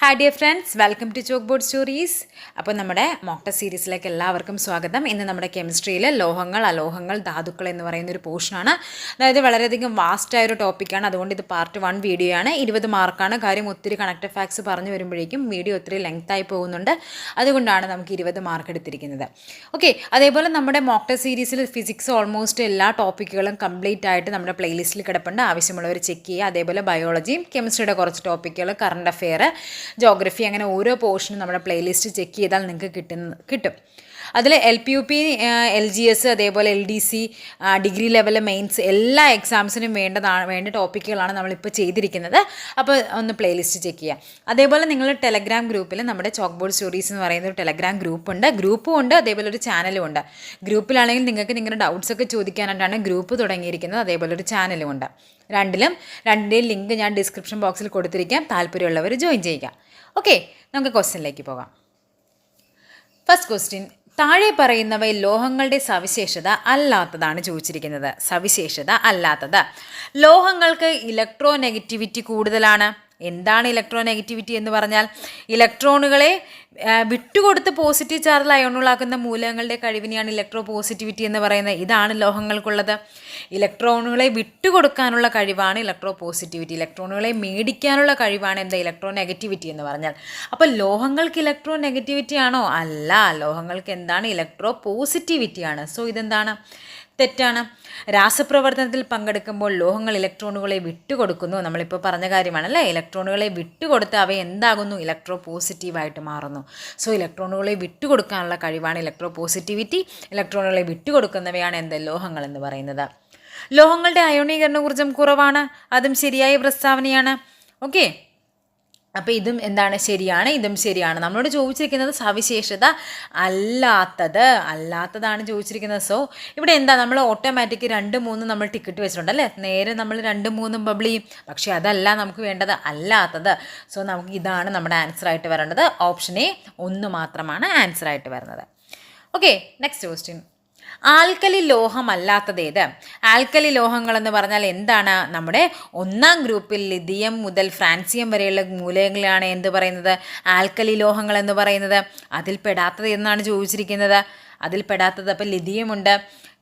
Hi dear friends welcome to chalk board stories അപ്പോൾ നമ്മുടെ മോക്ട സീരീസിലേക്ക് എല്ലാവർക്കും സ്വാഗതം. ഇന്ന് നമ്മുടെ കെമിസ്ട്രിയിൽ ലോഹങ്ങൾ അലോഹങ്ങൾ ധാതുക്കൾ എന്ന് പറയുന്ന ഒരു പോർഷനാണ് അതായത് വളരെയധികം വാസ്റ്റായ ഒരു ടോപ്പിക്കാണ് അതുകൊണ്ട് ഇത് പാർട്ട് വൺ വീഡിയോ ആണ്. ഇരുപത് മാർക്കാണ് കാര്യം ഒത്തിരി കണക്റ്റഡ് ഫാക്ട്സ് പറഞ്ഞു വരുമ്പോഴേക്കും വീഡിയോ ഒത്തിരി ലെങ്ത് ആയി പോകുന്നുണ്ട്. അതുകൊണ്ടാണ് നമുക്ക് ഇരുപത് മാർക്ക് എടുത്തിരിക്കുന്നത്. ഓക്കെ അതേപോലെ നമ്മുടെ മോക്ട സീരീസിൽ ഫിസിക്സ് ഓൾമോസ്റ്റ് എല്ലാ ടോപ്പിക്കുകളും കംപ്ലീറ്റ് ആയിട്ട് നമ്മുടെ പ്ലേലിസ്റ്റിൽ കിടപ്പുണ്ട്. ആവശ്യമുള്ളവർ ചെക്ക് ചെയ്യുക. അതേപോലെ ബയോളജിയും കെമിസ്ട്രിയുടെ കുറച്ച് ടോപ്പിക്കുകൾ കറണ്ട് അഫെയർ ജോഗ്രഫി അങ്ങനെ ഓരോ പോർഷനും നമ്മുടെ പ്ലേലിസ്റ്റ് ചെക്ക് ചെയ്താൽ നിങ്ങൾക്ക് കിട്ടുന്ന കിട്ടും. അതിൽ L P U P L G S അതേപോലെ L D C degree level mains എല്ലാ എക്സാംസിനും വേണ്ടതാണ് വേണ്ട ടോപ്പിക്കുകളാണ് നമ്മളിപ്പോൾ ചെയ്തിരിക്കുന്നത്. അപ്പോൾ ഒന്ന് പ്ലേലിസ്റ്റ് ചെക്ക് ചെയ്യുക അതേപോലെ നിങ്ങൾ ടെലഗ്രാം ഗ്രൂപ്പിൽ നമ്മുടെ ചോക്ക് ബോർഡ് സ്റ്റോറീസ് എന്ന് പറയുന്ന ഒരു ടെലഗ്രാം ഗ്രൂപ്പ് ഉണ്ട് ഗ്രൂപ്പും ഉണ്ട് അതേപോലെ ഒരു ചാനലും ഉണ്ട്. ഗ്രൂപ്പിലാണെങ്കിൽ നിങ്ങൾക്ക് നിങ്ങളുടെ ഡൗട്ട്സ് ഒക്കെ ചോദിക്കാനായിട്ടാണ് ഗ്രൂപ്പ് തുടങ്ങിയിരിക്കുന്നത്. അതേപോലെ ഒരു ചാനലും ഉണ്ട്. രണ്ടിലും രണ്ടിന്റെയും ലിങ്ക് ഞാൻ ഡിസ്ക്രിപ്ഷൻ ബോക്സിൽ കൊടുത്തിരിക്കാം. താല്പര്യമുള്ളവർ ജോയിൻ ചെയ്യുക. ഓക്കെ നമുക്ക് ക്വസ്റ്റ്യനിലേക്ക് പോകാം. ഫസ്റ്റ് ക്വസ്റ്റ്യൻ താഴെ പറയുന്നവയിൽ ലോഹങ്ങളുടെ സവിശേഷത അല്ലാത്തതാണ് ചോദിച്ചിരിക്കുന്നത്. സവിശേഷത അല്ലാത്തത്. ലോഹങ്ങൾക്ക് ഇലക്ട്രോ നെഗറ്റിവിറ്റി കൂടുതലാണ്. എന്താണ് ഇലക്ട്രോ നെഗറ്റിവിറ്റി എന്ന് പറഞ്ഞാൽ ഇലക്ട്രോണുകളെ വിട്ടുകൊടുത്ത് പോസിറ്റീവ് ചാർജ് അയോണുകളാക്കുന്ന മൂലകങ്ങളുടെ കഴിവിനെയാണ് ഇലക്ട്രോ പോസിറ്റിവിറ്റി എന്ന് പറയുന്നത്. ഇതാണ് ലോഹങ്ങൾക്കുള്ളത്. ഇലക്ട്രോണുകളെ വിട്ടുകൊടുക്കാനുള്ള കഴിവാണ് ഇലക്ട്രോ പോസിറ്റിവിറ്റി ഇലക്ട്രോണുകളെ മേടിക്കാനുള്ള കഴിവാണ് എന്താ? ഇലക്ട്രോ നെഗറ്റിവിറ്റി എന്ന് പറഞ്ഞാൽ. അപ്പോൾ ലോഹങ്ങൾക്ക് ഇലക്ട്രോ നെഗറ്റിവിറ്റി ആണോ അല്ല ലോഹങ്ങൾക്ക് എന്താണ്? ഇലക്ട്രോ പോസിറ്റിവിറ്റിയാണ് സോ ഇതെന്താണ്? തെറ്റാണ്. രാസപ്രവർത്തനത്തിൽ പങ്കെടുക്കുമ്പോൾ ലോഹങ്ങൾ ഇലക്ട്രോണുകളെ വിട്ടുകൊടുക്കുന്നു. നമ്മളിപ്പോൾ പറഞ്ഞ കാര്യമാണ് അല്ലേ ഇലക്ട്രോണുകളെ വിട്ടുകൊടുത്ത് അവ എന്താകുന്നു? ഇലക്ട്രോ പോസിറ്റീവായിട്ട് മാറുന്നു. സോ ഇലക്ട്രോണുകളെ വിട്ടുകൊടുക്കാനുള്ള കഴിവാണ് ഇലക്ട്രോ പോസിറ്റിവിറ്റി ഇലക്ട്രോണുകളെ വിട്ടുകൊടുക്കുന്നവയാണ് എന്ത്? ലോഹങ്ങൾ എന്ന് പറയുന്നത്. ലോഹങ്ങളുടെ അയോണീകരണ ഊർജം കുറവാണ്. അതും ശരിയായ പ്രസ്താവനയാണ്. ഓക്കെ അപ്പോൾ ഇതും എന്താണ് ശരിയാണ് ഇതും ശരിയാണ്. നമ്മളോട് ചോദിച്ചിരിക്കുന്നത് സവിശേഷത അല്ലാത്തത് അല്ലാത്തതാണ് ചോദിച്ചിരിക്കുന്നത്. സോ ഇവിടെ എന്താ? നമ്മൾ ഓട്ടോമാറ്റിക് രണ്ട് മൂന്നും നമ്മൾ ടിക്കറ്റ് വെച്ചിട്ടുണ്ട് അല്ലേ? നേരെ നമ്മൾ രണ്ട് മൂന്നും ബബിൾ ചെയ്യും. പക്ഷേ അതല്ല നമുക്ക് വേണ്ടത് അല്ലാത്തത്. സോ നമുക്ക് ഇതാണ് നമ്മുടെ ആൻസർ ആയിട്ട് വരേണ്ടത്. ഓപ്ഷൻ എ ഒന്ന് മാത്രമാണ് ആൻസർ ആയിട്ട് വരുന്നത്. ഓക്കെ നെക്സ്റ്റ് ക്വസ്റ്റ്യൻ ആൽക്കലി ലോഹമല്ലാത്തതേത്. ആൽക്കലി ലോഹങ്ങൾ എന്ന് പറഞ്ഞാൽ എന്താണ്? നമ്മുടെ ഒന്നാം ഗ്രൂപ്പിൽ ലിഥിയം മുതൽ ഫ്രാൻസിയം വരെയുള്ള മൂലകങ്ങളാണ് എന്ത് പറയുന്നത്? ആൽക്കലി ലോഹങ്ങൾ എന്ന് പറയുന്നത്. അതിൽ പെടാത്തത് എന്നാണ് ചോദിച്ചിരിക്കുന്നത്. അതിൽ പെടാത്തത് അപ്പോൾ ലിഥിയമുണ്ട്.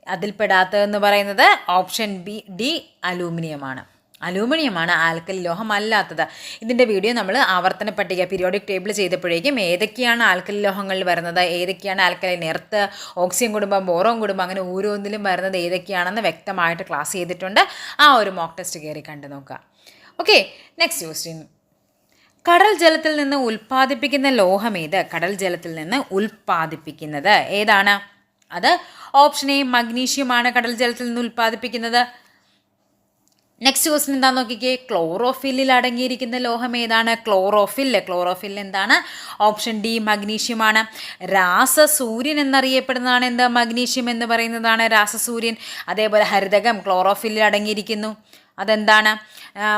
അതിൽ പെടാത്തതെന്ന് പറയുന്നത് ഓപ്ഷൻ ബി ഡി അലൂമിനിയമാണ്. അലൂമിനിയമാണ് ആൽക്കലി ലോഹം അല്ലാത്തത് ഇതിന്റെ വീഡിയോ നമ്മൾ ആവർത്തന പട്ടിക പീരിയോഡിക് ടേബിൾ ചെയ്തപ്പോഴേക്കും ഏതൊക്കെയാണ് ആൽക്കലി ലോഹങ്ങളിൽ വരുന്നത് ഏതൊക്കെയാണ് ആൽക്കലി നെർത്ത് ഓക്സിജൻ കുടുംബം ബോറോൺ കുടുംബം അങ്ങനെ ഓരോന്നിലും വരുന്നത് ഏതൊക്കെയാണെന്ന് വ്യക്തമായിട്ട് ക്ലാസ് ചെയ്തിട്ടുണ്ട്. ആ ഒരു മോക്ക് ടെസ്റ്റ് കയറി കണ്ടു നോക്കുക. ഓക്കെ നെക്സ്റ്റ് ക്വസ്റ്റ്യൻ കടൽ ജലത്തിൽ നിന്ന് ഉൽപ്പാദിപ്പിക്കുന്ന ലോഹം ഏത്? കടൽ ജലത്തിൽ നിന്ന് ഉൽപ്പാദിപ്പിക്കുന്നത്. ഏതാണ്? അത് ഓപ്ഷൻ എ മഗ്നീഷ്യമാണ് കടൽ ജലത്തിൽ നിന്ന് ഉൽപ്പാദിപ്പിക്കുന്നത്. നെക്സ്റ്റ് ക്വസ്റ്റ്യൻ എന്താണെന്ന് നോക്കിക്കേ. ക്ലോറോഫില്ലിൽ അടങ്ങിയിരിക്കുന്ന ലോഹം ഏതാണ്? ക്ലോറോഫിൽ ക്ലോറോഫിൽ എന്താണ്? ഓപ്ഷൻ ഡി മഗ്നീഷ്യമാണ് രാസസൂര്യൻ എന്നറിയപ്പെടുന്നതാണ് എന്താ? മഗ്നീഷ്യം എന്ന് പറയുന്നതാണ് രാസസൂര്യൻ. അതേപോലെ ഹരിതകം ക്ലോറോഫില്ലിൽ അടങ്ങിയിരിക്കുന്നു. അതെന്താണ്?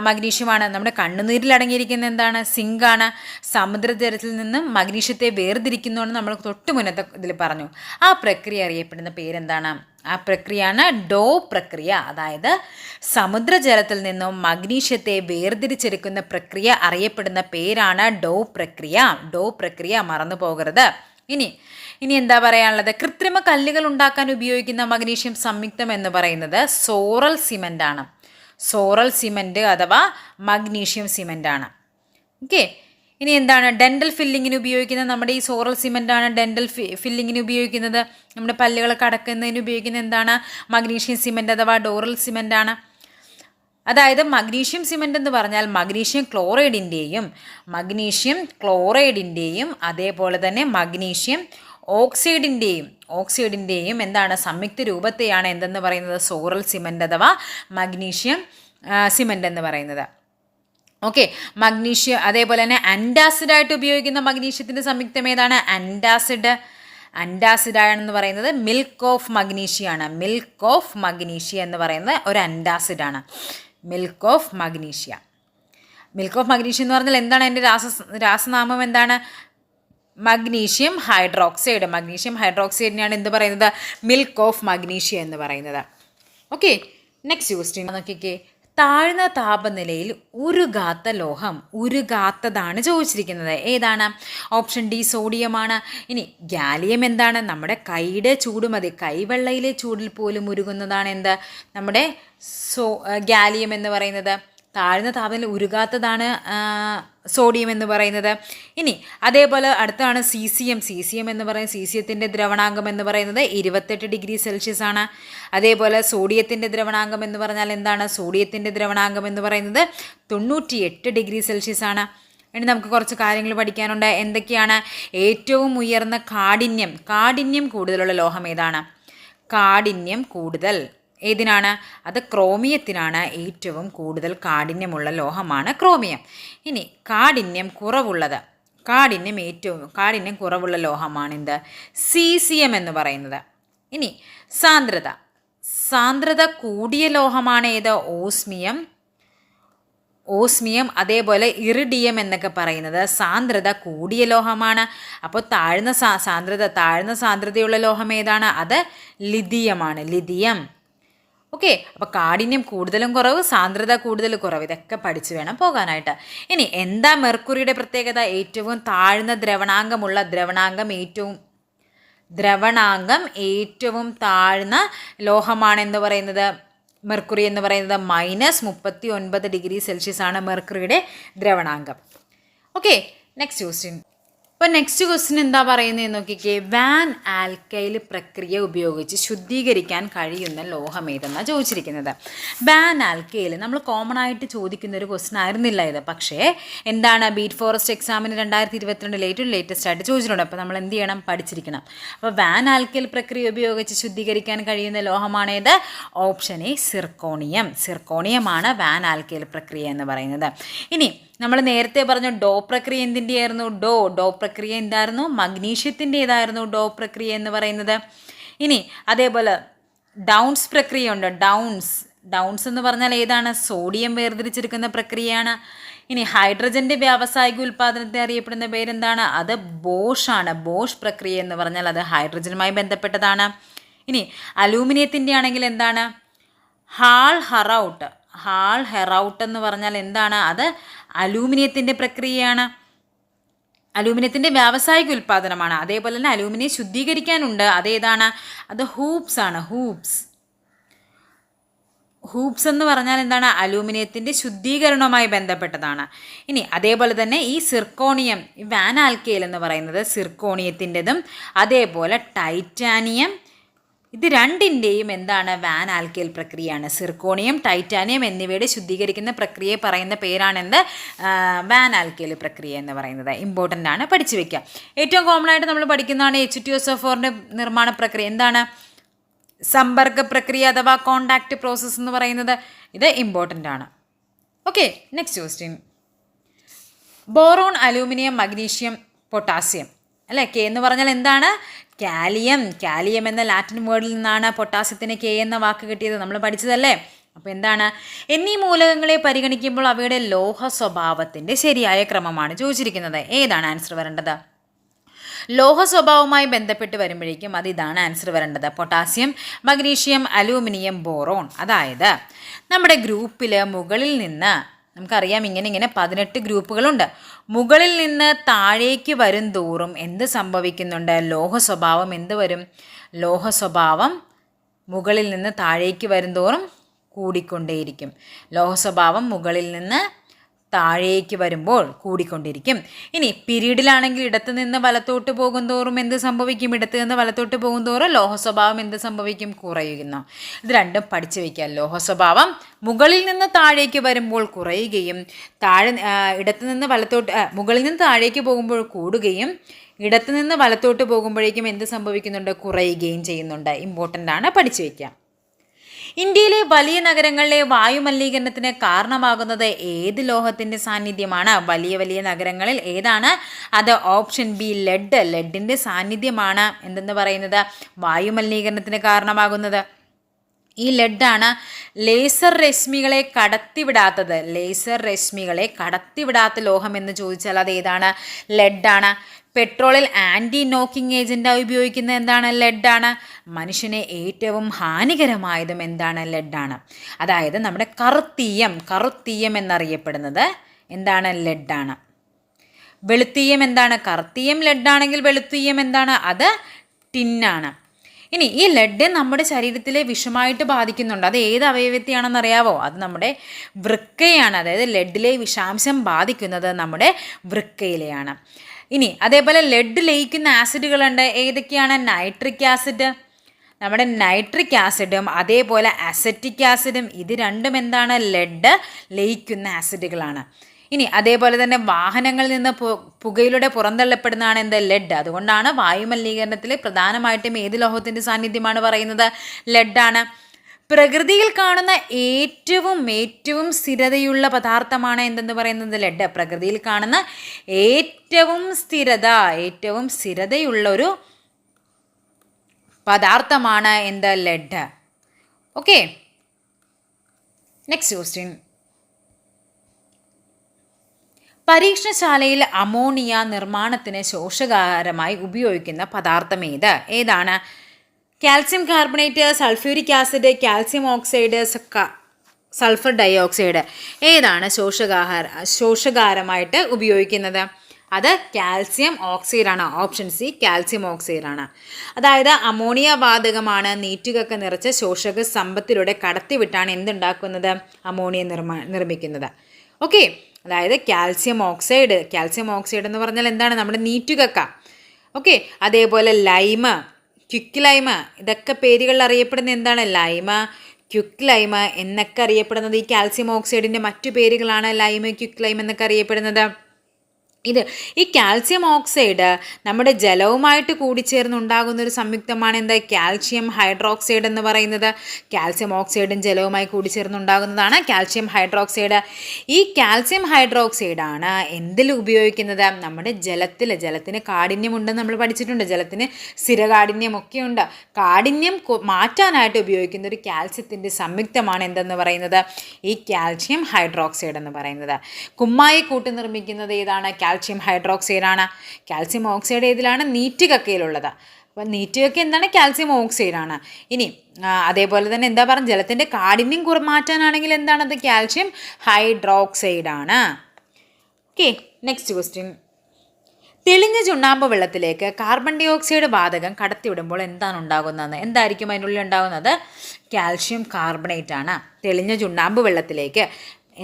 മഗ്നീഷ്യമാണ് നമ്മുടെ കണ്ണുനീരിൽ അടങ്ങിയിരിക്കുന്ന എന്താണ്? സിങ്കാണ് സമുദ്രജലത്തിൽ നിന്നും മഗ്നീഷ്യത്തെ വേർതിരിക്കുന്നതാണ് നമ്മൾ തൊട്ട് മുന്നത്തെ ഇതിൽ പറഞ്ഞു. ആ പ്രക്രിയ അറിയപ്പെടുന്ന പേരെന്താണ്? ആ പ്രക്രിയയാണ് ഡോ പ്രക്രിയ. അതായത് സമുദ്രജലത്തിൽ നിന്നും മഗ്നീഷ്യത്തെ വേർതിരിച്ചെടുക്കുന്ന പ്രക്രിയ അറിയപ്പെടുന്ന പേരാണ് ഡോ പ്രക്രിയ. ഡോ പ്രക്രിയ മറന്നു പോകരുത്. ഇനി ഇനി എന്താ പറയാനുള്ളത്? കൃത്രിമ കല്ലുകൾ ഉണ്ടാക്കാൻ ഉപയോഗിക്കുന്ന മഗ്നീഷ്യം സംയുക്തം എന്ന് പറയുന്നത് സോറൽ സിമന്റ് ആണ്. സോറൽ സിമന്റ് അഥവാ മഗ്നീഷ്യം സിമന്റ് ആണ്. ഓക്കെ? ഇനി എന്താണ്? ഡെന്റൽ ഫില്ലിങ്ങിന് ഉപയോഗിക്കുന്ന നമ്മുടെ ഈ സോറൽ സിമന്റ് ആണ്. ഡെന്റൽ ഫില്ലിങ്ങിന് ഉപയോഗിക്കുന്നത് നമ്മുടെ പല്ലുകളൊക്കെ അടക്കുന്നതിന് ഉപയോഗിക്കുന്ന എന്താണ്? മഗ്നീഷ്യം സിമെന്റ് അഥവാ ഡോറൽ ആണ്. അതായത് മഗ്നീഷ്യം സിമെന്റ് എന്ന് പറഞ്ഞാൽ മഗ്നീഷ്യം ക്ലോറൈഡിന്റെയും മഗ്നീഷ്യം ക്ലോറൈഡിന്റെയും അതേപോലെ തന്നെ മഗ്നീഷ്യം ഓക്സൈഡിന്റെയും ഓക്സൈഡിന്റെയും എന്താണ്? സംയുക്ത രൂപത്തെയാണ് എന്തെന്ന് പറയുന്നത്? സോറൽ സിമെന്റ് അഥവാ മഗ്നീഷ്യം സിമെന്റ് എന്ന് പറയുന്നത്. ഓക്കെ മഗ്നീഷ്യം അതേപോലെ തന്നെ അന്റാസിഡ് ആയിട്ട് ഉപയോഗിക്കുന്ന മഗ്നീഷ്യത്തിന്റെ സംയുക്തം ഏതാണ്? അന്റാസിഡ് അന്റാസിഡ് ആണെന്ന് പറയുന്നത് മിൽക്ക് ഓഫ് മഗ്നീഷ്യാണ് മിൽക്ക് ഓഫ് മഗ്നീഷ്യ എന്ന് പറയുന്നത് ഒരു അന്റാസിഡ് ആണ്. Milk of magnesia milk of magnesium എന്ന് പറഞ്ഞാൽ എന്താണ്? എന്റെ രാസ രാസനാമം എന്താണ്? മഗ്നീഷ്യം ഹൈഡ്രോക്സൈഡ് മഗ്നീഷ്യം ഹൈഡ്രോക്സൈഡിനെയാണ് എന്ത് പറയുന്നത്? മിൽക്ക് ഓഫ് മഗ്നീഷ്യ എന്ന് പറയുന്നത്. ഓക്കെ നെക്സ്റ്റ് ക്വസ്റ്റ്യൻ നോക്കിക്കേ. താഴ്ന്ന താപനിലയിൽ ഉരുകാത്ത ലോഹം ഉരുകാത്തതാണ് ചോദിച്ചിരിക്കുന്നത്. ഏതാണ്? ഓപ്ഷൻ ഡി സോഡിയമാണ് ഇനി ഗാലിയം എന്താണ്? നമ്മുടെ കൈയുടെ ചൂട് മതി. കൈവെള്ളയിലെ ചൂടിൽ പോലും ഉരുകുന്നതാണ് എന്ത്? നമ്മുടെ സോ ഗാലിയം എന്ന് പറയുന്നത്. താഴ്ന്ന താപനില ഉരുകാത്തതാണ് സോഡിയം എന്ന് പറയുന്നത്. ഇനി അതേപോലെ അടുത്താണ് C C M C C M എന്ന് പറയുന്നത് സി സി എത്തിന്റെ ദ്രവണാംഗം എന്ന് പറയുന്നത് ഇരുപത്തെട്ട് ഡിഗ്രി സെൽഷ്യസ് ആണ്. അതേപോലെ സോഡിയത്തിന്റെ ദ്രവണാംഗം എന്ന് പറഞ്ഞാൽ എന്താണ്? സോഡിയത്തിന്റെ ദ്രവണാംഗം എന്ന് പറയുന്നത് തൊണ്ണൂറ്റി എട്ട് ഡിഗ്രി സെൽഷ്യസ് ആണ്. ഇനി നമുക്ക് കുറച്ച് കാര്യങ്ങൾ പഠിക്കാനുണ്ട്. എന്തൊക്കെയാണ്? ഏറ്റവും ഉയർന്ന കാഠിന്യം. കാഠിന്യം കൂടുതലുള്ള ലോഹം ഏതാണ്? കാഠിന്യം കൂടുതൽ. ഏതിനാണ്? അത് ക്രോമിയത്തിനാണ് ഏറ്റവും കൂടുതൽ കാഠിന്യമുള്ള ലോഹമാണ് ക്രോമിയം. ഇനി കാഠിന്യം കുറവുള്ളത്. കാഠിന്യം ഏറ്റവും കാഠിന്യം കുറവുള്ള ലോഹമാണ് എന്ത്? എം എന്ന് പറയുന്നത്. ഇനി സാന്ദ്രത. സാന്ദ്രത കൂടിയ ലോഹമാണ് ഏത്? ഓസ്മിയം. ഓസ്മിയം അതേപോലെ ഇറിഡിയം എന്നൊക്കെ പറയുന്നത് സാന്ദ്രത കൂടിയ ലോഹമാണ്. അപ്പോൾ താഴ്ന്ന സാ സാന്ദ്രത താഴ്ന്ന സാന്ദ്രതയുള്ള ലോഹം ഏതാണ്? അത് ലിതിയമാണ് ലിഥിയം. ഓക്കെ അപ്പോൾ കാഠിന്യം കൂടുതലും കുറവ് സാന്ദ്രത കൂടുതൽ കുറവ് ഇതൊക്കെ പഠിച്ചു വേണം പോകാനായിട്ട്. ഇനി എന്താ മെർക്കുറിയുടെ പ്രത്യേകത? ഏറ്റവും താഴ്ന്ന ദ്രവണാംഗമുള്ള ദ്രവണാംഗം ഏറ്റവും ദ്രവണാംഗം ഏറ്റവും താഴ്ന്ന ലോഹമാണെന്ന് പറയുന്നത്. മെർക്കുറി എന്ന് പറയുന്നത് മൈനസ് മുപ്പത്തി ഒൻപത് ഡിഗ്രി സെൽഷ്യസ് ആണ് മെർക്കുറിയുടെ ദ്രവണാംഗം. ഓക്കെ നെക്സ്റ്റ് ക്വസ്റ്റ്യൻ അപ്പോൾ നെക്സ്റ്റ് ക്വസ്റ്റ്യൻ എന്താ പറയുന്നത് നോക്കിക്കേ. വാൻ ആൽക്കൈൽ പ്രക്രിയ ഉപയോഗിച്ച് ശുദ്ധീകരിക്കാൻ കഴിയുന്ന ലോഹം ഏതെന്നാണ് ചോദിച്ചിരിക്കുന്നത്. വാൻ ആൽക്കൈൽ നമ്മൾ കോമൺ ആയിട്ട് ചോദിക്കുന്ന ഒരു ക്വസ്റ്റ്യൻ ആയിരുന്നില്ല ഇത്. പക്ഷേ എന്താണ് ബീറ്റ് ഫോറസ്റ്റ് എക്സാമിന് രണ്ടായിരത്തി ഇരുപത്തിരണ്ടിൽ ഏറ്റവും ലേറ്റസ്റ്റ് ആയിട്ട് ചോദിച്ചിട്ടുണ്ട്. അപ്പോൾ നമ്മൾ എന്ത് ചെയ്യണം? പഠിച്ചിരിക്കണം. അപ്പോൾ വാൻ ആൽക്കൈൽ പ്രക്രിയ ഉപയോഗിച്ച് ശുദ്ധീകരിക്കാൻ കഴിയുന്ന ലോഹമാണേത് ഓപ്ഷൻ എ സിർക്കോണിയം സിർക്കോണിയമാണ് വാൻ ആൽക്കൈൽ പ്രക്രിയ എന്ന് പറയുന്നത്. ഇനി നമ്മൾ നേരത്തെ പറഞ്ഞു ഡോ പ്രക്രിയ എന്തിന്റെയായിരുന്നു? ഡോ ഡോ പ്രക്രിയ എന്തായിരുന്നു? മഗ്നീഷ്യത്തിന്റെതായിരുന്നു ഡോ പ്രക്രിയ എന്ന് പറയുന്നത്. ഇനി അതേപോലെ ഡൗൺസ് പ്രക്രിയ ഉണ്ട് ഡൗൺസ് ഡൗൺസ് എന്ന് പറഞ്ഞാൽ ഏതാണ്? സോഡിയം വേർതിരിച്ചെടുക്കുന്ന പ്രക്രിയയാണ്. ഇനി ഹൈഡ്രജന്റെ വ്യാവസായിക ഉൽപ്പാദനത്തെ അറിയപ്പെടുന്ന പേരെന്താണ്? അത് ബോഷാണ് ബോഷ് പ്രക്രിയ എന്ന് പറഞ്ഞാൽ അത് ഹൈഡ്രജനുമായി ബന്ധപ്പെട്ടതാണ്. ഇനി അലൂമിനിയത്തിന്റെ ആണെങ്കിൽ എന്താണ്? ഹാൾ ഹറൗട്ട്. ഹാൾ ഹെറൗട്ട് എന്ന് പറഞ്ഞാൽ എന്താണ്? അത് അലൂമിനിയത്തിന്റെ പ്രക്രിയയാണ്. അലൂമിനിയത്തിന്റെ വ്യാവസായിക ഉൽപ്പാദനമാണ്. അതേപോലെ തന്നെ അലൂമിനിയം ശുദ്ധീകരിക്കാനുണ്ട്. അതേതാണ് അത് ഹൂപ്സ് ആണ്. ഹൂപ്സ് ഹൂപ്സ് എന്ന് പറഞ്ഞാൽ എന്താണ്? അലൂമിനിയത്തിന്റെ ശുദ്ധീകരണവുമായി ബന്ധപ്പെട്ടതാണ്. ഇനി അതേപോലെ തന്നെ ഈ സിർക്കോണിയം വാൻ എന്ന് പറയുന്നത് സിർക്കോണിയത്തിന്റെതും അതേപോലെ ടൈറ്റാനിയം ഇത് രണ്ടിന്റെയും എന്താണ് വാൻ ആൽക്കേൽ പ്രക്രിയയാണ്. സിർക്കോണിയം ടൈറ്റാനിയം എന്നിവയുടെ ശുദ്ധീകരിക്കുന്ന പ്രക്രിയയെ പറയുന്ന പേരാണെന്ത്? വാൻ ആൽക്കേൽ പ്രക്രിയ എന്ന് പറയുന്നത്. ഇമ്പോർട്ടന്റ് ആണ്. പഠിച്ചു വെക്കുക ഏറ്റവും കോമൺ ആയിട്ട് നമ്മൾ പഠിക്കുന്നതാണ് എച്ച് ടി എസ് ഫോറിന്റെ നിർമ്മാണ പ്രക്രിയ. എന്താണ്? സമ്പർക്ക പ്രക്രിയ അഥവാ കോണ്ടാക്ട് പ്രോസസ്സ് എന്ന് പറയുന്നത്. ഇത് ഇമ്പോർട്ടന്റ് ആണ്. Okay next question boron aluminium magnesium potassium. അല്ലേ? കെ എന്ന് പറഞ്ഞാൽ എന്താണ്? കാലിയം. കാലിയം എന്ന ലാറ്റിൻ വേർഡിൽ നിന്നാണ് പൊട്ടാസ്യത്തിന് കെ എന്ന വാക്ക് കിട്ടിയത്. നമ്മൾ പഠിച്ചതല്ലേ? അപ്പോൾ എന്താണ്? എന്നീ മൂലകങ്ങളെ പരിഗണിക്കുമ്പോൾ അവയുടെ ലോഹ സ്വഭാവത്തിന്റെ ശരിയായ ക്രമമാണ് ചോദിച്ചിരിക്കുന്നത്. ഏതാണ് ആൻസർ വരേണ്ടത്? ലോഹ സ്വഭാവവുമായി ബന്ധപ്പെട്ട് വരുമ്പോഴേക്കും അത് ഇതാണ് ആൻസർ വരേണ്ടത്. Potassium magnesium aluminium boron. അതായത് നമ്മുടെ ഗ്രൂപ്പിൽ മുകളിൽ നിന്ന് നമുക്കറിയാം ഇങ്ങനെ ഇങ്ങനെ പതിനെട്ട് ഗ്രൂപ്പുകളുണ്ട്. മുകളിൽ നിന്ന് താഴേക്ക് വരും തോറും എന്ത് സംഭവിക്കുന്നുണ്ട്? ലോഹ സ്വഭാവം എന്ത് വരും? ലോഹ സ്വഭാവം മുകളിൽ നിന്ന് താഴേക്ക് വരും തോറും കൂടിക്കൊണ്ടേയിരിക്കും. ലോഹ സ്വഭാവം മുകളിൽ നിന്ന് താഴേക്ക് വരുമ്പോൾ കൂടിക്കൊണ്ടിരിക്കും. ഇനി പിരീഡിലാണെങ്കിൽ ഇടത്ത് നിന്ന് വലത്തോട്ട് പോകും തോറും എന്ത് സംഭവിക്കും? ഇടത്ത് നിന്ന് വലത്തോട്ട് പോകും തോറും ലോഹ സ്വഭാവം എന്ത് സംഭവിക്കും? കുറയുന്നു. ഇത് രണ്ടും പഠിച്ചു വയ്ക്കുക ലോഹസ്വഭാവം മുകളിൽ നിന്ന് താഴേക്ക് വരുമ്പോൾ കുറയുകയും താഴെ ഇടത്ത് നിന്ന് വലത്തോട്ട് മുകളിൽ നിന്ന് താഴേക്ക് പോകുമ്പോൾ കൂടുകയും ഇടത്ത് നിന്ന് വലത്തോട്ട് പോകുമ്പോഴേക്കും എന്ത് സംഭവിക്കുന്നുണ്ട്? കുറയുകയും ചെയ്യുന്നുണ്ട്. ഇമ്പോർട്ടന്റ് ആണ്. പഠിച്ചു വയ്ക്കുക ഇന്ത്യയിലെ വലിയ നഗരങ്ങളിലെ വായുമലിനീകരണത്തിന് കാരണമാകുന്നത് ഏത് ലോഹത്തിന്റെ സാന്നിധ്യമാണ്? വലിയ വലിയ നഗരങ്ങളിൽ ഏതാണ്? അത് ഓപ്ഷൻ ബി ലെഡ്. ലെഡിന്റെ സാന്നിധ്യമാണ് എന്തെന്ന് പറയുന്നത്? വായുമലിനീകരണത്തിന് കാരണമാകുന്നത്. ഈ ലെഡാണ് ലേസർ രശ്മികളെ കടത്തിവിടാത്തത്. ലേസർ രശ്മികളെ കടത്തിവിടാത്ത ലോഹം എന്ന് ചോദിച്ചാൽ അത് ഏതാണ്? ലെഡാണ്. പെട്രോളിൽ ആന്റി നോക്കിംഗ് ഏജന്റായി ഉപയോഗിക്കുന്ന എന്താണ്? ലെഡാണ് മനുഷ്യനെ ഏറ്റവും ഹാനികരമായതും എന്താണ്? ലെഡാണ് അതായത് നമ്മുടെ കറുത്തീയം കറുത്തീയം എന്നറിയപ്പെടുന്നത് എന്താണ്? ലെഡാണ് വെളുത്തീയം എന്താണ്? കറുത്തീയം ലെഡാണെങ്കിൽ വെളുത്തീയം എന്താണ്? അത് ടിന്നാണ് ഇനി ഈ ലെഡ് നമ്മുടെ ശരീരത്തിലെ വിഷമായിട്ട് ബാധിക്കുന്നുണ്ട്. അത് ഏത് അവയവത്തെയാണെന്ന് അറിയാവോ? അത് നമ്മുടെ വൃക്കയാണ്. അതായത് ലെഡിലെ വിഷാംശം ബാധിക്കുന്നത് നമ്മുടെ വൃക്കയിലെയാണ്. ഇനി അതേപോലെ ലെഡ് ലയിക്കുന്ന ആസിഡുകളുണ്ട് ഏതൊക്കെയാണ്? നൈട്രിക് ആസിഡ് നമ്മുടെ നൈട്രിക് ആസിഡും അതേപോലെ അസറ്റിക് ആസിഡും ഇത് രണ്ടും എന്താണ്? ലെഡ് ലയിക്കുന്ന ആസിഡുകളാണ് ഇനി അതേപോലെ തന്നെ വാഹനങ്ങളിൽ നിന്ന് പുകയിലൂടെ പുറന്തള്ളപ്പെടുന്നതാണ് എന്ത്? ലെഡ് അതുകൊണ്ടാണ് വായുമലിനീകരണത്തിൽ പ്രധാനമായിട്ടും ഏത് ലോഹത്തിന്റെ സാന്നിധ്യമാണ് പറയുന്നത്? ലെഡാണ് പ്രകൃതിയിൽ കാണുന്ന ഏറ്റവും ഏറ്റവും സ്ഥിരതയുള്ള പദാർത്ഥമാണ് എന്തെന്ന് പറയുന്നത്? ലഡ് പ്രകൃതിയിൽ കാണുന്ന ഏറ്റവും സ്ഥിരത ഏറ്റവും സ്ഥിരതയുള്ള ഒരു പദാർത്ഥമാണ് എന്ത്? Lead okay. നെക്സ്റ്റ് ക്വസ്റ്റ്യൻ പരീക്ഷണശാലയിൽ അമോണിയ നിർമ്മാണത്തിന് ശോഷകാരമായി ഉപയോഗിക്കുന്ന പദാർത്ഥം ഏത്? ഏതാണ്? Calcium carbonate sulphuric acid calcium oxide sulphur dioxide ഏതാണ് ശോഷകാഹാര ശോഷകാരമായിട്ട് ഉപയോഗിക്കുന്നത്? അത് കാൽസ്യം ഓക്സൈഡാണ് ഓപ്ഷൻ സി കാൽസ്യം ഓക്സൈഡാണ്. അതായത് അമോണിയ വാതകമാണ് നീറ്റുകൾക്ക് നിറച്ച ശോഷക സമ്പത്തിലൂടെ കടത്തിവിട്ടാണ് എന്തുണ്ടാക്കുന്നത്? അമോണിയ നിർമ്മാ നിർമ്മിക്കുന്നത്. ഓക്കെ അതായത് കാൽസ്യം ഓക്സൈഡ് കാൽസ്യം ഓക്സൈഡ് എന്ന് പറഞ്ഞാൽ എന്താണ്? നമ്മുടെ നീറ്റുകക്ക. ഓക്കെ അതേപോലെ ലൈമ ക്വിക്ക് ലൈമ ഇതൊക്കെ പേരുകളിൽ അറിയപ്പെടുന്ന എന്താണ്? ലൈമ ക്യുക്ക് ലൈമ എന്നൊക്കെ അറിയപ്പെടുന്നത് ഈ കാൽസ്യം ഓക്സൈഡിന്റെ മറ്റു പേരുകളാണ് ലൈമ ക്യുക്ക് ലൈം എന്നൊക്കെ അറിയപ്പെടുന്നത്. ഇത് ഈ കാൽസ്യം ഓക്സൈഡ് നമ്മുടെ ജലവുമായിട്ട് കൂടിച്ചേർന്ന് ഉണ്ടാകുന്ന ഒരു സംയുക്തമാണ് എന്താ? കാൽഷ്യം ഹൈഡ്രോക്സൈഡ് എന്ന് പറയുന്നത്. കാൽസ്യം ഓക്സൈഡും ജലവുമായി കൂടിച്ചേർന്ന് ഉണ്ടാകുന്നതാണ് കാൽഷ്യം ഹൈഡ്രോക്സൈഡ്. ഈ കാൽസ്യം ഹൈഡ്രോക്സൈഡാണ് എന്തിൽ ഉപയോഗിക്കുന്നത്? നമ്മുടെ ജലത്തിൽ ജലത്തിന് കാഠിന്യമുണ്ടെന്ന് നമ്മൾ പഠിച്ചിട്ടുണ്ട്. ജലത്തിന് സ്ഥിരകാഠിന്യമൊക്കെ ഉണ്ട് കാഠിന്യം മാറ്റാനായിട്ട് ഉപയോഗിക്കുന്ന ഒരു കാൽസ്യത്തിന്റെ സംയുക്തമാണ് എന്തെന്ന് പറയുന്നത്? ഈ കാൽഷ്യം ഹൈഡ്രോക്സൈഡ് എന്ന് പറയുന്നത്. കുമ്മായി കൂട്ടി നിർമ്മിക്കുന്നത് ഏതാണ്? കാൽഷ്യം ഹൈഡ്രോക്സൈഡാണ്. കാൽസ്യം ഓക്സൈഡ് ഏതിലാണ്? നീറ്റുകക്കയിലുള്ളത്. അപ്പം നീറ്റുകക്ക എന്താണ്? കാൽസ്യം ഓക്സൈഡാണ്. ഇനി അതേപോലെ തന്നെ എന്താ പറയുക ജലത്തിന്റെ കാഠിന്യം കുറ മാറ്റാനാണെങ്കിൽ എന്താണത്? കാൽഷ്യം ഹൈഡ്രോക്സൈഡാണ്. ഓക്കെ നെക്സ്റ്റ് ക്വസ്റ്റ്യൻ തെളിഞ്ഞ ചുണ്ണാമ്പ് വെള്ളത്തിലേക്ക് കാർബൺ ഡൈ ഓക്സൈഡ് വാതകം കടത്തിവിടുമ്പോൾ എന്താണ് ഉണ്ടാകുന്നത് എന്തായിരിക്കും അതിനുള്ളിൽ ഉണ്ടാകുന്നത്? കാൽഷ്യം കാർബണേറ്റ് ആണ് തെളിഞ്ഞ ചുണ്ണാമ്പ് വെള്ളത്തിലേക്ക്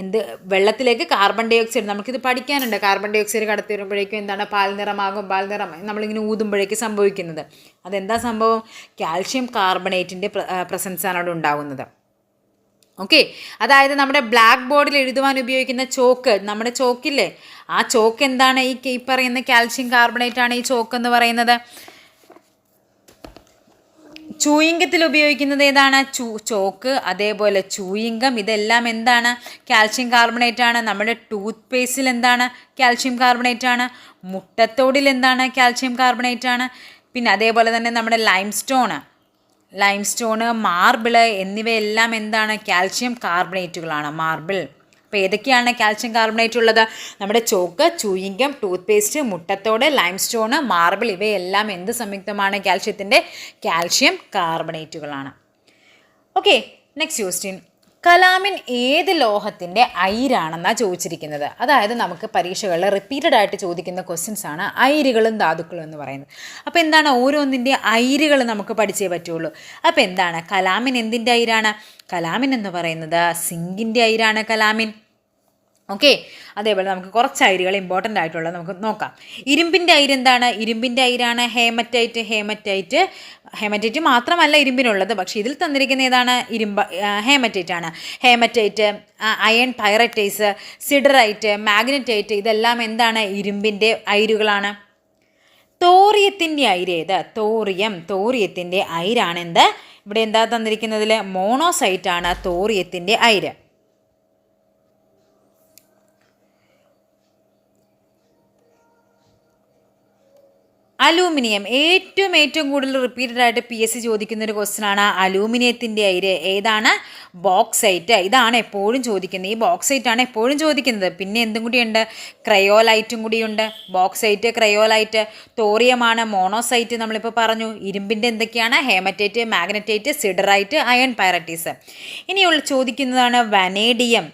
എന്ത് വെള്ളത്തിലേക്ക് കാർബൺ ഡൈ ഓക്സൈഡ് നമുക്കിത് പഠിക്കാനുണ്ട്. കാർബൺ ഡൈ ഓക്സൈഡ് കടത്തി വരുമ്പോഴേക്കും എന്താണ് പാൽ നിറമാകും പാൽ നിറം നമ്മളിങ്ങനെ ഊതുമ്പോഴേക്കും സംഭവിക്കുന്നത്. അതെന്താ സംഭവം? കാൽഷ്യം കാർബണേറ്റിന്റെ പ്രസൻസാണ് അവിടെ ഉണ്ടാകുന്നത്. ഓക്കെ? അതായത് നമ്മുടെ ബ്ലാക്ക് ബോർഡിൽ എഴുതുവാൻ ഉപയോഗിക്കുന്ന ചോക്ക് നമ്മുടെ ചോക്കില്ലേ? ആ ചോക്ക് എന്താണ് ഈ ഈ പറയുന്ന കാൽഷ്യം കാർബണേറ്റ് ആണ് ഈ ചോക്ക് എന്ന് പറയുന്നത്. ചൂയിങ്കത്തിൽ ഉപയോഗിക്കുന്നത് ഏതാണ്? ചൂ ചോക്ക് അതേപോലെ ചൂയിങ്കം ഇതെല്ലാം എന്താണ്? കാൽഷ്യം കാർബണേറ്റ് ആണ്. നമ്മുടെ ടൂത്ത് പേസ്റ്റിൽ എന്താണ്? കാൽഷ്യം കാർബണേറ്റ് ആണ്. മുട്ടത്തോടിൽ എന്താണ്? കാൽഷ്യം കാർബണേറ്റ് ആണ്. പിന്നെ അതേപോലെ തന്നെ നമ്മുടെ limestone limestone marble എന്നിവയെല്ലാം എന്താണ്? കാൽഷ്യം കാർബണേറ്റുകളാണ്. മാർബിൾ. അപ്പോൾ ഏതൊക്കെയാണ് കാൽഷ്യം കാർബണേറ്റ് ഉള്ളത്? നമ്മുടെ ചോക്ക് ചൂയിങ്കം ടൂത്ത് പേസ്റ്റ് മുട്ടത്തോട് ലൈം സ്റ്റോണ് മാർബിൾ ഇവയെല്ലാം എന്ത് സംയുക്തമാണ്? കാൽഷ്യത്തിന്റെ കാൽഷ്യം കാർബണേറ്റുകളാണ്. ഓക്കെ നെക്സ്റ്റ് ക്വസ്റ്റ്യൻ കലാമിൻ ഏത് ലോഹത്തിന്റെ അയിരാണെന്നാണ് ചോദിച്ചിരിക്കുന്നത്? അതായത് നമുക്ക് പരീക്ഷകളിൽ റിപ്പീറ്റഡ് ആയിട്ട് ചോദിക്കുന്ന ക്വസ്റ്റ്യൻസ് ആണ് അയിരുകളും ധാതുക്കളും എന്ന് പറയുന്നത്. അപ്പോൾ എന്താണ് ഓരോന്നിന്റെ അയിരുകൾ നമുക്ക് പഠിച്ചേ പറ്റുള്ളൂ? അപ്പോൾ എന്താണ്? കലാമിൻ എന്തിന്റെ അയിരാണ്? കലാമിൻ എന്ന് പറയുന്നത് സിങ്കിന്റെ അയിരാണ് കലാമിൻ. ഓക്കെ അതേപോലെ നമുക്ക് കുറച്ച് അയിരുകൾ ഇമ്പോർട്ടന്റ് ആയിട്ടുള്ളത് നമുക്ക് നോക്കാം. ഇരുമ്പിന്റെ അയിര് എന്താണ്? ഇരുമ്പിന്റെ അയിരാണ് ഹേമറ്റൈറ്റ്. ഹേമറ്റൈറ്റ് ഹേമറ്റൈറ്റ് മാത്രമല്ല ഇരുമ്പിനുള്ളത്. പക്ഷേ ഇതിൽ തന്നിരിക്കുന്ന ഏതാണ്? ഇരുമ്പ് ഹേമറ്റൈറ്റ് ആണ്. Haematite iron pyrites siderite magnetite ഇതെല്ലാം എന്താണ്? ഇരുമ്പിന്റെ അയിരുകളാണ്. തോറിയത്തിന്റെ അയിര് ഏത്? തോറിയം. തോറിയത്തിന്റെ അയിരാണെന്ത് ഇവിടെ എന്താ തന്നിരിക്കുന്നതിൽ മോണോസൈറ്റാണ് തോറിയത്തിന്റെ അയിര്. അലൂമിനിയം. ഏറ്റവും ഏറ്റവും കൂടുതൽ റിപ്പീറ്റഡ് ആയിട്ട് പി എസ് സി ചോദിക്കുന്ന ഒരു ക്വസ്റ്റൻ ആണ് അലൂമിനിയത്തിന്റെ അയിര്. ഏതാണ്? ബോക്സൈറ്റ് ഇതാണ് എപ്പോഴും ചോദിക്കുന്നത്. ഈ ബോക്സൈറ്റ് ആണ് എപ്പോഴും ചോദിക്കുന്നത്. പിന്നെ എന്തും കൂടിയുണ്ട്? ക്രയോലൈറ്റും കൂടിയുണ്ട്. ബോക്സൈറ്റ് ക്രയോലൈറ്റ് തോറിയമാണ് മോണോസൈറ്റ് നമ്മളിപ്പോൾ പറഞ്ഞു. ഇരുമ്പിന്റെ എന്തൊക്കെയാണ്? Haematite magnetite siderite iron pyrites ഇനിയുള്ള ചോദിക്കുന്നതാണ് വനേഡിയം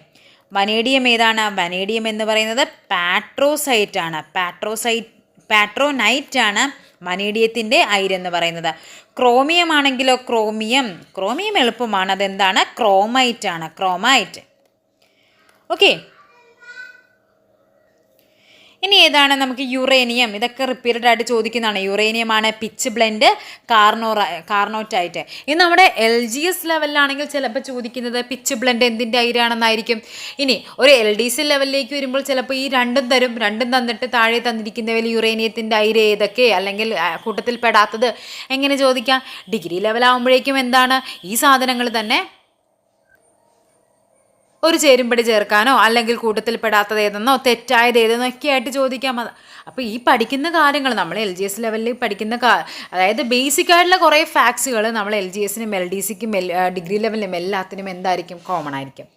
വനേഡിയം ഏതാണ്? വനേഡിയം എന്ന് പറയുന്നത് പാട്രോസൈറ്റ് ആണ്. പാട്രോസൈറ്റ് പാട്രോനൈറ്റ് ആണ് മനീഡിയത്തിന്റെ അയിരെന്ന് പറയുന്നത്. ക്രോമിയം ആണെങ്കിലോ ക്രോമിയം? ക്രോമിയം എളുപ്പമാണ്. അതെന്താണ്? ക്രോമൈറ്റ് ആണ് ക്രോമൈറ്റ്. ഓക്കെ. ഇനി ഏതാണ് നമുക്ക് യുറേനിയം ഇതൊക്കെ റിപ്പീറ്റഡ് ആയിട്ട് ചോദിക്കുന്നതാണ്. യുറേനിയമാണ് പിച്ച് ബ്ലെൻഡ് കാർണോ കാർണോറ്റായിട്ട് ഇത് നമ്മുടെ എൽ ജി എസ് ലെവലിലാണെങ്കിൽ ചിലപ്പോൾ ചോദിക്കുന്നത് പിച്ച് ബ്ലെൻഡ് എന്തിന്റെ അയിരാണെന്നായിരിക്കും. ഇനി ഒരു എൽ ഡി സി ലെവലിലേക്ക് വരുമ്പോൾ ചിലപ്പോൾ ഈ രണ്ടും തരും. രണ്ടും തന്നിട്ട് താഴെ തന്നിരിക്കുന്നവയിൽ യുറേനിയത്തിന്റെ അയിര ഏതൊക്കെ? അല്ലെങ്കിൽ കൂട്ടത്തിൽ പെടാത്തത് എങ്ങനെ ചോദിക്കാം? ഡിഗ്രി ലെവലാകുമ്പോഴേക്കും എന്താണ്? ഈ സാധനങ്ങൾ തന്നെ ഒരു ചേരുംപടി ചേർക്കാനോ അല്ലെങ്കിൽ കൂട്ടത്തിൽപ്പെടാത്തത് ഏതെന്നോ തെറ്റായത് ഏതെന്നോ ഒക്കെ ആയിട്ട് ചോദിക്കാം അത്. അപ്പോൾ ഈ പഠിക്കുന്ന കാര്യങ്ങൾ നമ്മൾ എൽ ജി എസ് ലെവലിൽ പഠിക്കുന്ന അതായത് ബേസിക് ആയിട്ടുള്ള കുറേ ഫാക്ട്സുകൾ നമ്മൾ എൽ ജി എസിനും എൽ ഡി സിക്കും ഡിഗ്രി ലെവലിനും എല്ലാത്തിനും എന്തായിരിക്കും കോമൺ ആയിരിക്കും.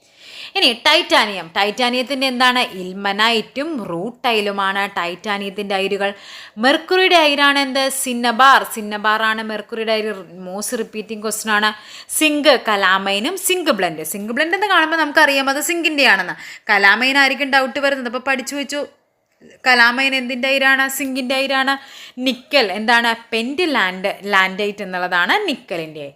ഇനി ടൈറ്റാനിയം. ടൈറ്റാനിയത്തിന്റെ എന്താണ്? ഇൽമനൈറ്റും റൂട്ടൈലുമാണ് ടൈറ്റാനിയത്തിന്റെ അയിരുകൾ. മെർക്കുറിയുടെ അയിരാണ് എന്ത്? സിന്നബാർ. ആണ് മെർക്കുറിയുടെ അയിര്. മോസ്റ്റ് റിപ്പീറ്റിംഗ് ക്വസ്റ്റൻ ആണ്. സിങ്ക് കലാമൈനും സിങ്ക് ബ്ലെൻഡ്. സിങ്ക് ബ്ലെൻഡ് എന്ന് കാണുമ്പോൾ നമുക്കറിയാം അത് സിങ്കിന്റെ ആണെന്ന് കലാമൈൻ ആയിരിക്കും ഡൗട്ട് വരുന്നത്. അപ്പോൾ പഠിച്ചു വെച്ചു. കലാമൈൻ എന്തിന്റെ അയിരാണ്? സിങ്കിന്റെ അയിരാണ്. നിക്കൽ. എന്താണ്? പെന്റ് ലാൻഡ് ലാൻഡൈറ്റ് എന്നുള്ളതാണ് നിക്കലിന്റെ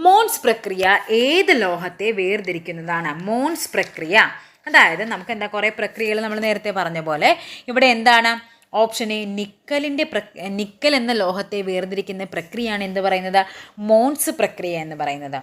മോൺസ് പ്രക്രിയ ഏത് ലോഹത്തെ വേർതിരിക്കുന്നതാണ്? മോൺസ് പ്രക്രിയ. അതായത് നമുക്ക് എന്താ കുറേ പ്രക്രിയകൾ നമ്മൾ നേരത്തെ പറഞ്ഞ പോലെ ഇവിടെ എന്താണ്? ഓപ്ഷൻ എ നിക്കലിന്റെ പ്ര നിക്കൽ എന്ന ലോഹത്തെ വേർതിരിക്കുന്ന പ്രക്രിയയാണ് എന്ത് പറയുന്നത്? മോൺസ് പ്രക്രിയ എന്ന് പറയുന്നത്.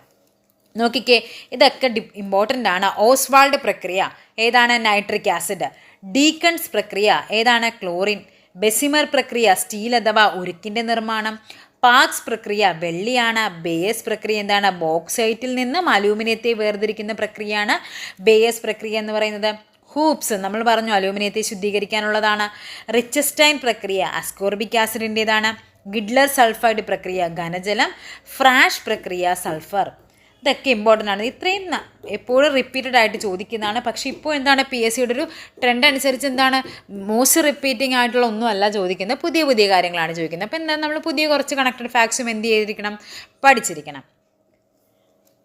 നോക്കിക്കേ ഇതൊക്കെ ഡി ഇമ്പോർട്ടന്റ് ആണ്. ഓസ്വാൾഡ് പ്രക്രിയ ഏതാണ്? Nitric acid. ഡീക്കൺസ് പ്രക്രിയ ഏതാണ്? ക്ലോറിൻ. ബെസിമർ പ്രക്രിയ സ്റ്റീൽ അഥവാ ഉരുക്കിന്റെ നിർമ്മാണം. പാക്സ് പ്രക്രിയ വെള്ളിയാണ് ബേയസ് പ്രക്രിയ എന്താണ്? ബോക്സൈറ്റിൽ നിന്നും അലൂമിനിയത്തെ വേർതിരിക്കുന്ന പ്രക്രിയയാണ് ബേയസ് പ്രക്രിയ എന്ന് പറയുന്നത്. ഹൂപ്സ് നമ്മൾ പറഞ്ഞു അലൂമിനിയത്തെ ശുദ്ധീകരിക്കാനുള്ളതാണ്. റിച്ചസ്റ്റൈൻ പ്രക്രിയ അസ്കോർബിക് ആസിഡിന്റേതാണ്. ഗിഡ്ലർ സൾഫൈഡ് പ്രക്രിയ ഘനജലം. ഫ്രാഷ് പ്രക്രിയ സൾഫർ. ഇതൊക്കെ ഇമ്പോർട്ടന്റ് ആണ്. ഇത്രയും എപ്പോഴും റിപ്പീറ്റഡ് ആയിട്ട് ചോദിക്കുന്നതാണ്. പക്ഷേ ഇപ്പോൾ എന്താണ് പി എസ് സിയുടെ ഒരു ട്രെൻഡ് അനുസരിച്ച് എന്താണ് മോസ്റ്റ് റിപ്പീറ്റിംഗ് ആയിട്ടുള്ള ഒന്നുമല്ല ചോദിക്കുന്നത്. പുതിയ പുതിയ കാര്യങ്ങളാണ് ചോദിക്കുന്നത്. അപ്പോൾ എന്താണ് നമ്മൾ പുതിയ കുറച്ച് കണക്റ്റഡ് ഫാക്ട്സും എന്ത് ചെയ്തിരിക്കണം? പഠിച്ചിരിക്കണം.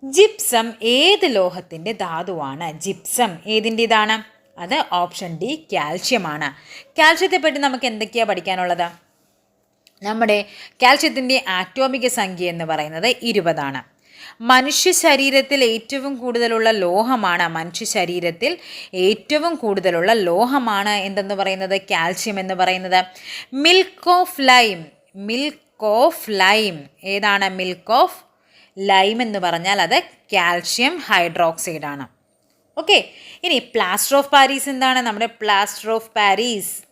ജിപ്സം ഏത് ലോഹത്തിന്റെ ധാതുവാണ്? ജിപ്സം ഏതിന്റേതാണ്? അത് ഓപ്ഷൻ ഡി കാൽഷ്യമാണ് കാൽഷ്യത്തെ പറ്റി നമുക്ക് എന്തൊക്കെയാണ് പഠിക്കാനുള്ളത്? നമ്മുടെ കാൽഷ്യത്തിന്റെ ആറ്റോമിക സംഖ്യ എന്ന് പറയുന്നത് ഇരുപതാണ്. മനുഷ്യ ശരീരത്തിൽ ഏറ്റവും കൂടുതലുള്ള ലോഹമാണ്. മനുഷ്യ ശരീരത്തിൽ ഏറ്റവും കൂടുതലുള്ള ലോഹമാണ് എന്തെന്ന് പറയുന്നത്? കാൽഷ്യം എന്ന് പറയുന്നത്. Milk of lime. Milk of lime. ഏതാണ് മിൽക്ക് ഓഫ് ലൈം എന്ന് പറഞ്ഞാൽ അത് കാൽഷ്യം ഹൈഡ്രോക്സൈഡ് ആണ്. ഓക്കെ ഇനി പ്ലാസ്റ്റർ ഓഫ് പാരീസ് എന്താണ്? നമ്മുടെ plaster of Paris.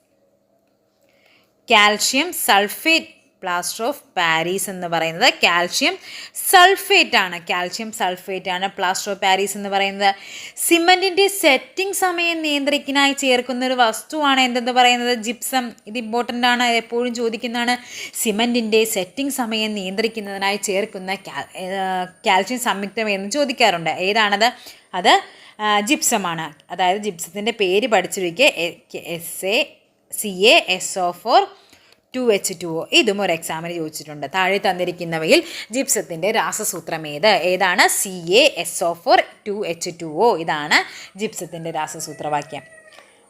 Calcium sulphate plaster of Paris എന്ന് പറയുന്നത് കാൽഷ്യം സൾഫേറ്റ് ആണ് കാൽഷ്യം സൾഫേറ്റ് ആണ് പ്ലാസ്റ്റർ ഓഫ് പാരീസ് എന്ന് പറയുന്നത്. സിമന്റിന്റെ സെറ്റിംഗ് സമയം നിയന്ത്രിക്കാനായി ചേർക്കുന്ന ഒരു വസ്തുവാണ് എന്തെന്ന് പറയുന്നത്? ജിപ്സം. ഇത് ഇമ്പോർട്ടന്റ് ആണ് എപ്പോഴും ചോദിക്കുന്നതാണ്. സിമന്റിന്റെ സെറ്റിംഗ് സമയം നിയന്ത്രിക്കുന്നതിനായി ചേർക്കുന്ന കാൽഷ്യം സംയുക്തം എന്ന് ചോദിക്കാറുണ്ട്. ഏതാണത്? അത് ജിപ്സമാണ്. അതായത് ജിപ്സത്തിന്റെ പേര് പഠിച്ചു വയ്ക്കുക S A C A S O four two H two O. ഇതും ഒരു എക്സാമിന് ചോദിച്ചിട്ടുണ്ട്. താഴെ തന്നിരിക്കുന്നവയിൽ ജിപ്സത്തിന്റെ രാസസൂത്രം ഏത്? ഏതാണ്? C A S O four two H two O ഇതാണ് ജിപ്സത്തിന്റെ രാസസൂത്രവാക്യം.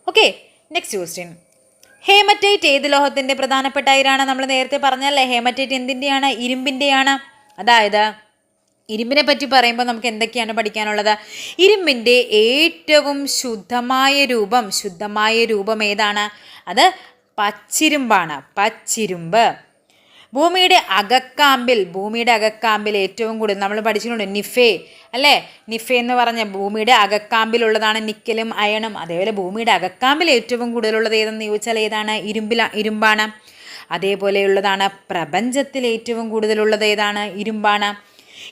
ഓക്കെ നെക്സ്റ്റ് ക്വസ്റ്റ്യൻ ഹേമറ്റൈറ്റ് ഏത് ലോഹത്തിന്റെ പ്രധാനപ്പെട്ട അയിരാണ്? നമ്മൾ നേരത്തെ പറഞ്ഞല്ലേ ഹേമറ്റൈറ്റ് എന്തിന്റെയാണ് ഇരുമ്പിന്റെയാണ് അതായത് ഇരുമ്പിനെ പറ്റി പറയുമ്പോൾ നമുക്ക് എന്തൊക്കെയാണ് പഠിക്കാനുള്ളത്? ഇരുമ്പിന്റെ ഏറ്റവും ശുദ്ധമായ രൂപം ശുദ്ധമായ രൂപം ഏതാണ്? അത് പച്ചിരുമ്പാണ്. പച്ചിരുമ്പ്. ഭൂമിയുടെ അകക്കാമ്പിൽ ഭൂമിയുടെ അകക്കാമ്പിൽ ഏറ്റവും കൂടുതൽ നമ്മൾ പഠിച്ചിട്ടുണ്ട് നിഫേ അല്ലേ? നിഫേ എന്ന് പറഞ്ഞ ഭൂമിയുടെ അകക്കാമ്പിലുള്ളതാണ് നിക്കലും അയണും. അതേപോലെ ഭൂമിയുടെ അകക്കാമ്പിൽ ഏറ്റവും കൂടുതലുള്ളത് ഏതെന്ന് ചോദിച്ചാൽ ഏതാണ്? ഇരുമ്പില ഇരുമ്പാണ്. അതേപോലെയുള്ളതാണ് പ്രപഞ്ചത്തിൽ ഏറ്റവും കൂടുതലുള്ളത് ഏതാണ്? ഇരുമ്പാണ്.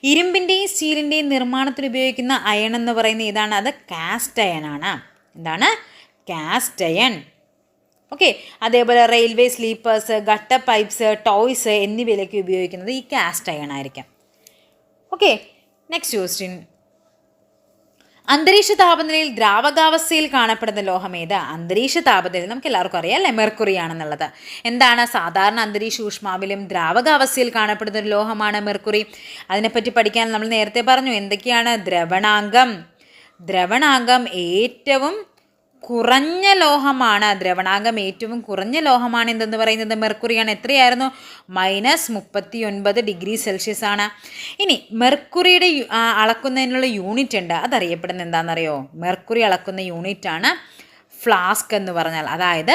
ഇരുമ്പിന്റെയും സ്റ്റീലിന്റെയും നിർമ്മാണത്തിൽ ഉപയോഗിക്കുന്ന അയൺ എന്ന് പറയുന്ന ഏതാണ്? അത് കാസ്റ്റ് അയൺ ആണ് എന്താണ്? Cast iron. ഓക്കെ അതേപോലെ railway sleepers gutter pipes toys എന്നിവയിലേക്ക് ഉപയോഗിക്കുന്നത് ഈ കാസ്റ്റ് അയൺ ആയിരിക്കാം. ഓക്കെ നെക്സ്റ്റ് ക്വസ്റ്റ്യൻ അന്തരീക്ഷ താപനിലയിൽ ദ്രാവകാവസ്ഥയിൽ കാണപ്പെടുന്ന ലോഹം ഏത്? അന്തരീക്ഷ താപനിലയിൽ നമുക്ക് എല്ലാവർക്കും അറിയാം അല്ലേ? മെർക്കുറി ആണെന്നുള്ളത്. എന്താണ്? സാധാരണ അന്തരീക്ഷ ഊഷ്മാവിലും ദ്രാവകാവസ്ഥയിൽ കാണപ്പെടുന്ന ഒരു ലോഹമാണ് മെർക്കുറി അതിനെപ്പറ്റി പഠിക്കാൻ നമ്മൾ നേരത്തെ പറഞ്ഞു എന്തൊക്കെയാണ് ദ്രവണാംഗം ദ്രവണാംഗം ഏറ്റവും കുറഞ്ഞ ലോഹമാണ് ദ്രവണാംഗം. ഏറ്റവും കുറഞ്ഞ ലോഹമാണ് എന്തെന്ന് പറയുന്നത്? മെർക്കുറിയാണ് എത്രയായിരുന്നു? മൈനസ് മുപ്പത്തി ഒൻപത് ഡിഗ്രി സെൽഷ്യസ് ആണ്. ഇനി മെർക്കുറിയുടെ അളക്കുന്നതിനുള്ള യൂണിറ്റ് ഉണ്ട്. അതറിയപ്പെടുന്നത് എന്താണെന്നറിയോ? മെർക്കുറി അളക്കുന്ന യൂണിറ്റാണ് ഫ്ലാസ്ക് എന്ന് പറഞ്ഞാൽ. അതായത്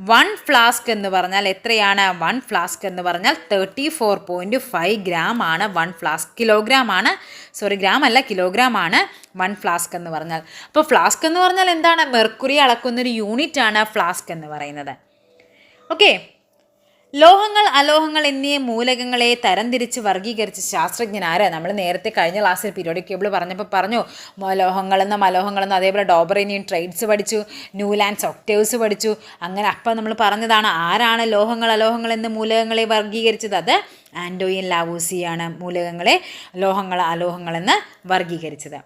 വൺ ഫ്ലാസ്ക് എന്ന് പറഞ്ഞാൽ എത്രയാണ്? വൺ ഫ്ലാസ്ക് എന്ന് പറഞ്ഞാൽ thirty four point five gram ആണ്. വൺ ഫ്ലാസ്ക് കിലോഗ്രാം ആണ്. സോറി ഗ്രാം അല്ല കിലോഗ്രാം ആണ് വൺ ഫ്ലാസ്ക് എന്ന് പറഞ്ഞാൽ. അപ്പോൾ ഫ്ലാസ്ക് എന്ന് പറഞ്ഞാൽ എന്താണ്? മെർക്കുറി അളക്കുന്നൊരു യൂണിറ്റ് ആണ് ഫ്ലാസ്ക് എന്ന് പറയുന്നത്. ഓക്കെ ലോഹങ്ങൾ അലോഹങ്ങൾ എന്നീ മൂലകങ്ങളെ തരംതിരിച്ച് വർഗീകരിച്ച ശാസ്ത്രജ്ഞനാര് നമ്മൾ നേരത്തെ കഴിഞ്ഞ ക്ലാസ്സിൽ പീരിയോഡിക് ടേബിൾ പറഞ്ഞപ്പോൾ പറഞ്ഞു ലോഹങ്ങളെന്നും അലോഹങ്ങളെന്നും അതേപോലെ ഡോബറേനിയൻ ട്രേഡ്സ് പഠിച്ചു ന്യൂലാൻഡ്സ് ഒക്ടേവ്സ് പഠിച്ചു. അങ്ങനെ അപ്പം നമ്മൾ പറഞ്ഞതാണ് ആരാണ് ലോഹങ്ങൾ അലോഹങ്ങൾ എന്ന മൂലകങ്ങളെ വർഗീകരിച്ചത് അത് ആൻഡോയിൻ ലാവൂസിയാണ് മൂലകങ്ങളെ ലോഹങ്ങൾ അലോഹങ്ങളെന്ന് വർഗീകരിച്ചത്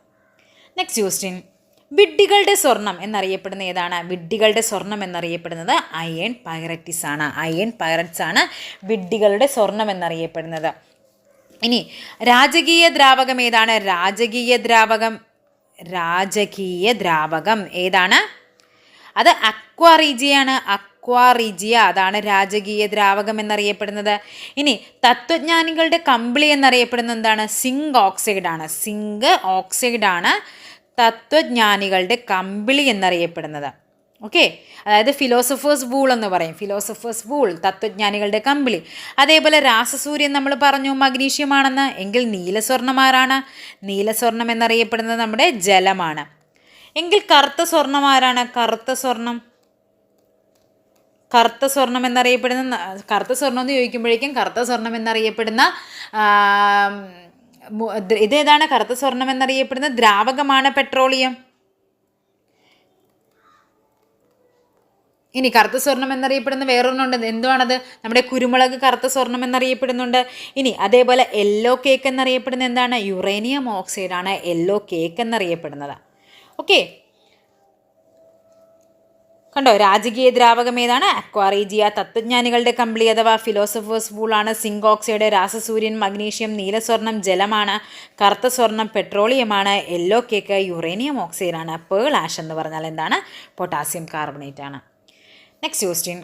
നെക്സ്റ്റ് ക്വസ്റ്റ്യൻ വിഡ്ഢികളുടെ സ്വർണം എന്നറിയപ്പെടുന്ന ഏതാണ്? വിഡ്ഢികളുടെ സ്വർണം എന്നറിയപ്പെടുന്നത് അയൺ പൈററ്റിസ് ആണ്. അയൺ പൈററ്റ്സ് ആണ് വിഡ്ഢികളുടെ സ്വർണം എന്നറിയപ്പെടുന്നത്. ഇനി രാജകീയ ദ്രാവകം ഏതാണ്? രാജകീയ ദ്രാവകം. രാജകീയ ദ്രാവകം ഏതാണ്? അത് അക്വാറീജിയാണ് അക്വാറീജിയ അതാണ് രാജകീയ ദ്രാവകം എന്നറിയപ്പെടുന്നത്. ഇനി തത്വജ്ഞാനികളുടെ കമ്പിളി എന്നറിയപ്പെടുന്നത് എന്താണ്? സിങ്ക് ഓക്സൈഡ് ആണ്. സിങ്ക് ഓക്സൈഡ് ആണ് തത്വജ്ഞാനികളുടെ കമ്പിളി എന്നറിയപ്പെടുന്നത്. ഓക്കെ അതായത് ഫിലോസഫേഴ്സ് വൂൾ എന്ന് പറയും. ഫിലോസഫേഴ്സ് വൂൾ തത്വജ്ഞാനികളുടെ കമ്പിളി. അതേപോലെ രാസസൂര്യൻ നമ്മൾ പറഞ്ഞു മഗ്നീഷ്യമാണെന്ന്. എങ്കിൽ നീലസ്വർണമാരാണ് നീലസ്വർണം എന്നറിയപ്പെടുന്നത് നമ്മുടെ ജലമാണ്. എങ്കിൽ കറുത്ത സ്വർണം ആരാണ്? കറുത്ത സ്വർണം. കറുത്ത സ്വർണം എന്നറിയപ്പെടുന്ന കറുത്ത സ്വർണം എന്ന് ചോദിക്കുമ്പോഴേക്കും കറുത്ത സ്വർണം എന്നറിയപ്പെടുന്ന ഇതേതാണ് കറുത്ത സ്വർണം എന്നറിയപ്പെടുന്ന ദ്രാവകമാണ് പെട്രോളിയം. ഇനി കറുത്ത സ്വർണം എന്നറിയപ്പെടുന്ന വേറൊന്നുണ്ട്. എന്തുവാണത്? നമ്മുടെ കുരുമുളക് കറുത്ത സ്വർണം എന്നറിയപ്പെടുന്നുണ്ട്. ഇനി അതേപോലെ യെല്ലോ കേക്ക് എന്നറിയപ്പെടുന്ന എന്താണ്? യുറേനിയം ഓക്സൈഡാണ് യെല്ലോ കേക്ക് എന്നറിയപ്പെടുന്നത്. ഓക്കെ കണ്ടോ രാജകീയ ദ്രാവകം ഏതാണ്? അക്വാറേജിയ തത്വജ്ഞാനികളുടെ കമ്പിളി അഥവാ ഫിലോസഫേഴ്സ് പൂളാണ് സിങ്ക് ഓക്സൈഡ് രാസസൂര്യൻ മഗ്നീഷ്യം നീലസ്വർണം ജലമാണ്. കറുത്ത സ്വർണം പെട്രോളിയമാണ് യെല്ലോ കേക്ക് യുറേനിയം ഓക്സൈഡാണ് പേൾ ആഷ് എന്ന് പറഞ്ഞാൽ എന്താണ്? പൊട്ടാസ്യം കാർബണേറ്റ് ആണ്. നെക്സ്റ്റ് ക്വസ്റ്റ്യൻ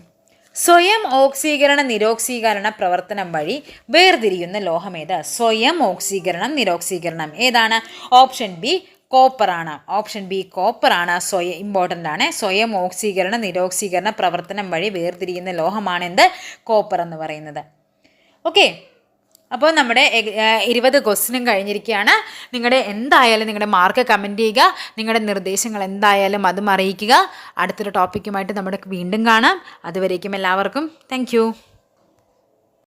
സ്വയം ഓക്സീകരണ നിരോക്സീകരണ പ്രവർത്തനം വഴി വേർതിരിയുന്ന ലോഹമേത് സ്വയം ഓക്സീകരണം നിരോക്സീകരണം. ഏതാണ്? ഓപ്ഷൻ ബി കോപ്പർ ആണ്. ഓപ്ഷൻ ബി കോപ്പറാണ് സ്വയം ഇമ്പോർട്ടന്റ് ആണ്. സ്വയം ഓക്സീകരണ നിരോക്സീകരണ പ്രവർത്തനം വഴി വേർതിരിക്കുന്ന ലോഹമാണ് എന്ത്? കോപ്പർ എന്ന് പറയുന്നത്. ഓക്കെ അപ്പോൾ നമ്മുടെ ഇരുപത് ക്വസ്റ്റിനും കഴിഞ്ഞിരിക്കുകയാണ്. നിങ്ങളുടെ എന്തായാലും നിങ്ങളുടെ മാർക്ക് കമന്റ് ചെയ്യുക. നിങ്ങളുടെ നിർദ്ദേശങ്ങൾ എന്തായാലും അതും അറിയിക്കുക. അടുത്തൊരു ടോപ്പിക്കുമായിട്ട് നമ്മുടെ വീണ്ടും കാണാം. അതുവരേക്കും എല്ലാവർക്കും. താങ്ക്